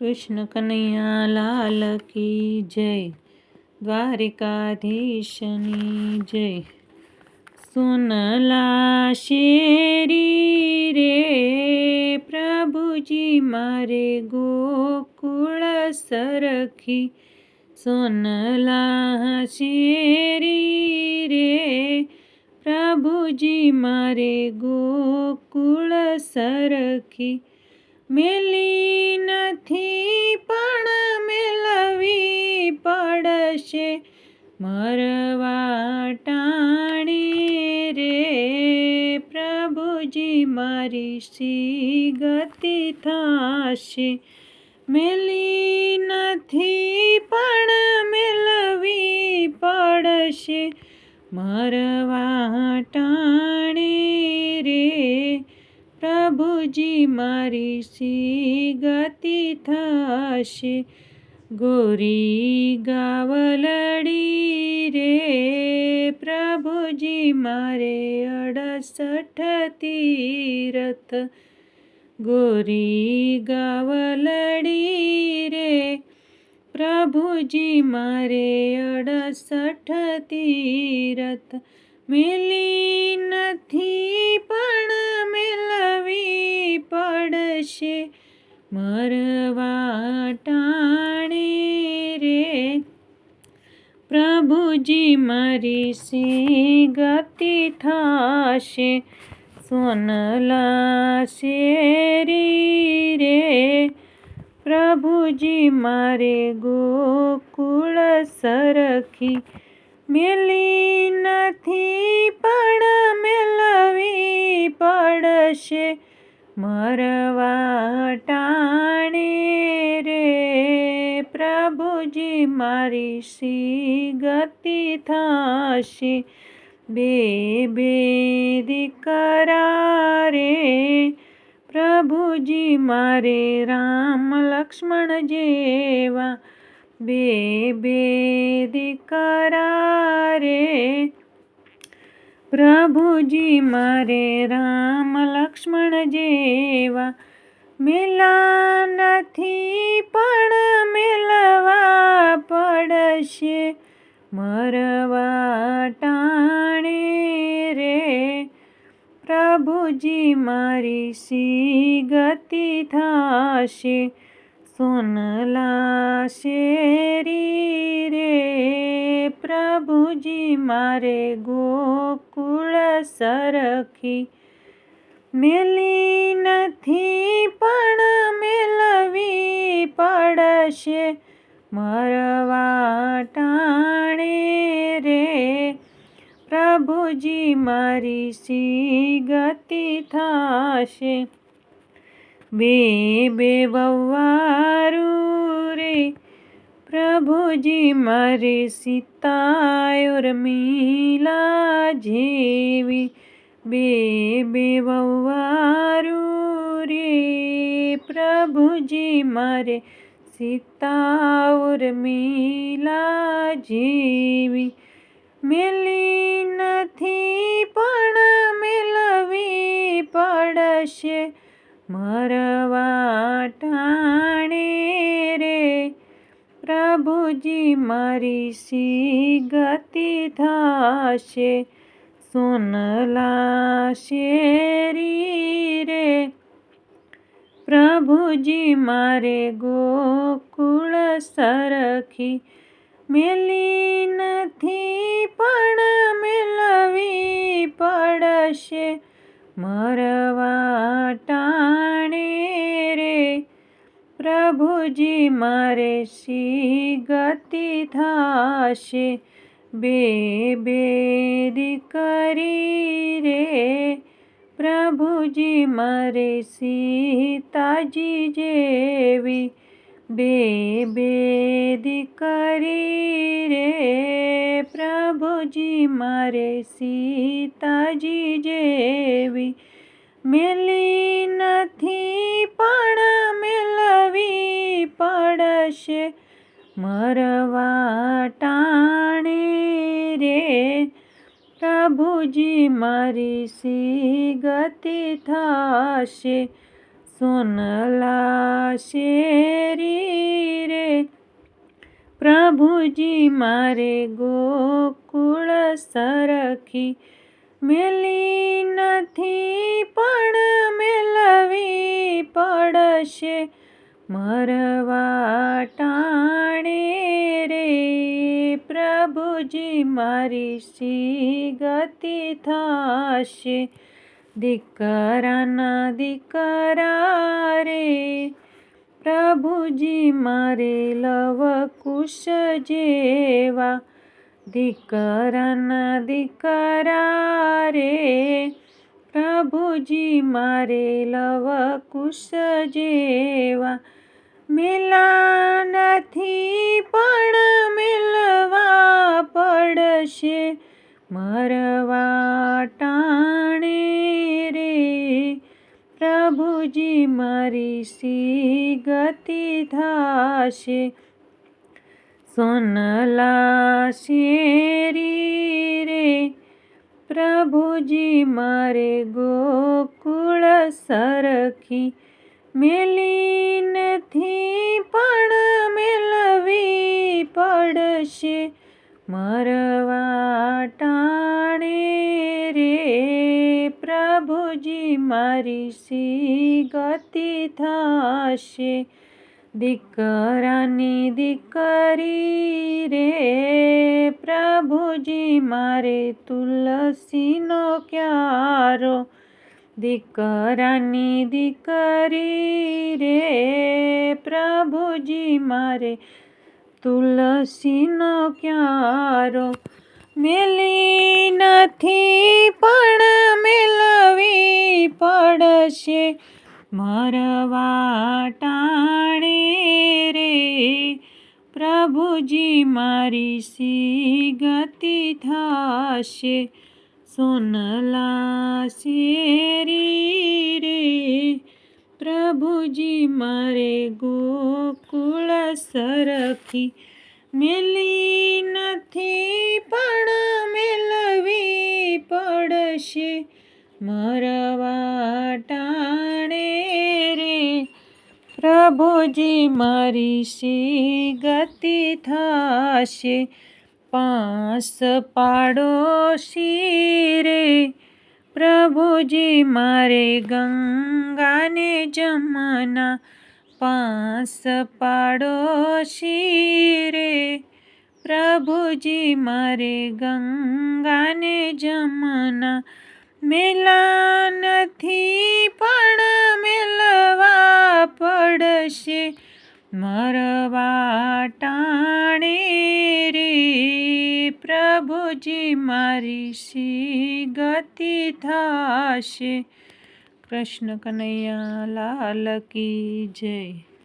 કૃષ્ણ કનૈયા લાલ કી જય. દ્વારિકાધીશની જય. સુનલા શેરી રે પ્રભુજી મારે ગોકુળ સરખી. સુનલા શેરી રે પ્રભુજી મારે ગોકુળ સરખી. મેલી નથી પણ મેલવી પડશે. મરવા ટાણી રે પ્રભુજી, મારી સી ગતિ થશે. મેલી નથી પણ મેલવી પડશે. મરવા પ્રભુજી મારી સી ગતિ થશે? ગોરી ગાવલડી રે પ્રભુજી, મારે અડસઠ તીરથ. ગોરી ગાવલડી રે પ્રભુજી, મારે અડસઠ તીરથ. મેલી નથી પણ મેળવી પડશે. મરવા ટાણે રે. પ્રભુજી મારી સી ગતિ થશે સોનલા શેરી રે. પ્રભુજી મારે ગોકુળ સરખી મેલી નથી, પણ મેલવી પડશે. મરવા ટાણે રે પ્રભુજી મારી સી ગતિ થશે. બે બે દીકરા પ્રભુજી મારે રામ લક્ષ્મણ જેવા. બે બે દીકરા રે પ્રભુજી મારે રામ લક્ષ્મણ જેવા મેલા નથી પણ મેલવા પડશે. મરવા ટાણે રે પ્રભુજી મારી સી ગતિ થશે. સોનલા શેરી રે પ્રભુજી, મારે ગોકુળ સરખી મેલી નથી, પણ મેલવી પડશે. મરવા ટાણે રે પ્રભુજી, મારી સી ગતિ થશે. બે બે વવારું રે પ્રભુજી મારી સીતાયોર મીલા જેવી બે બે વવારું રે પ્રભુજી મારે સીતાઓર મીલા જેવી મેલી નથી પણ મેલવી પડશે મરવા ટાણે રે પ્રભુજી મારી સી ગતિ થશે? સોનલા શેરી રે પ્રભુજી મારે ગોકુળ સરખી મેલી નથી, પણ મેલવી પડશે. મરવા ટાણે રે પ્રભુજી મારે સી ગતિ થશે. બે બે દીકરી રે પ્રભુજી મારે સીતાજી જેવી. બે બે દીકરી રે પ્રભુજી મારે સીતાજી જેવી. મેલી નથી પણ પડશે. મરવા ટાણે રે. પ્રભુજી, મારી સી ગતિ થશે સોનલા શેરી રે. પ્રભુજી, મારે ગોકુળ સરખી મેલી નથી, પણ મેલવી પડશે. મરવા ટાણે રે પ્રભુજી, મારી સી ગતિ થશે. દીકરાના દીકરા રે પ્રભુજી, મારે લવ કુશ જેવા. દીકરાના દીકરા રે પ્રભુજી મારે લવ કુશ જેવા મેલા નથી પણ મેલવા પડશે. મરવા ટાણે રે પ્રભુજી મારી સી ગતિ થશે. સોનલા શેરી રે પ્રભુજી મારે ગોકુળ સરખી મેલી નથી પણ મેલવી પડશે. મરવા ટાણે રે પ્રભુજી મારી સી ગતિ થશે? દીકરાની દીકરી રે, પ્રભુજી મારે તુલસીનો ક્યારો? દીકરાની દીકરી રે, પ્રભુજી મારે તુલસીનો ક્યારો? મેલી નથી, પણ મેલવી પડશે. મરવા ટાણે રે પ્રભુજી મારી સી ગતિ થશે? સોનલા શેરી રે પ્રભુજી મારે ગોકુળ સરખી મેલી નથી, પણ મેલવી પડશે. મરવા ટાણે પ્રભુજી મારી સી ગતિ થશે, પાંસ પાડોશી રે પ્રભુજી મારે ગંગાને જમના, પાંસ પાડોશી રે પ્રભુજી મારે ગંગાને જમના, મેલા નથી પણ મેલવા પડશે. મરવા ટાણે રે પ્રભુજી મારી સી ગતિ થશે. કૃષ્ણ કનૈયા લાલ કી જય.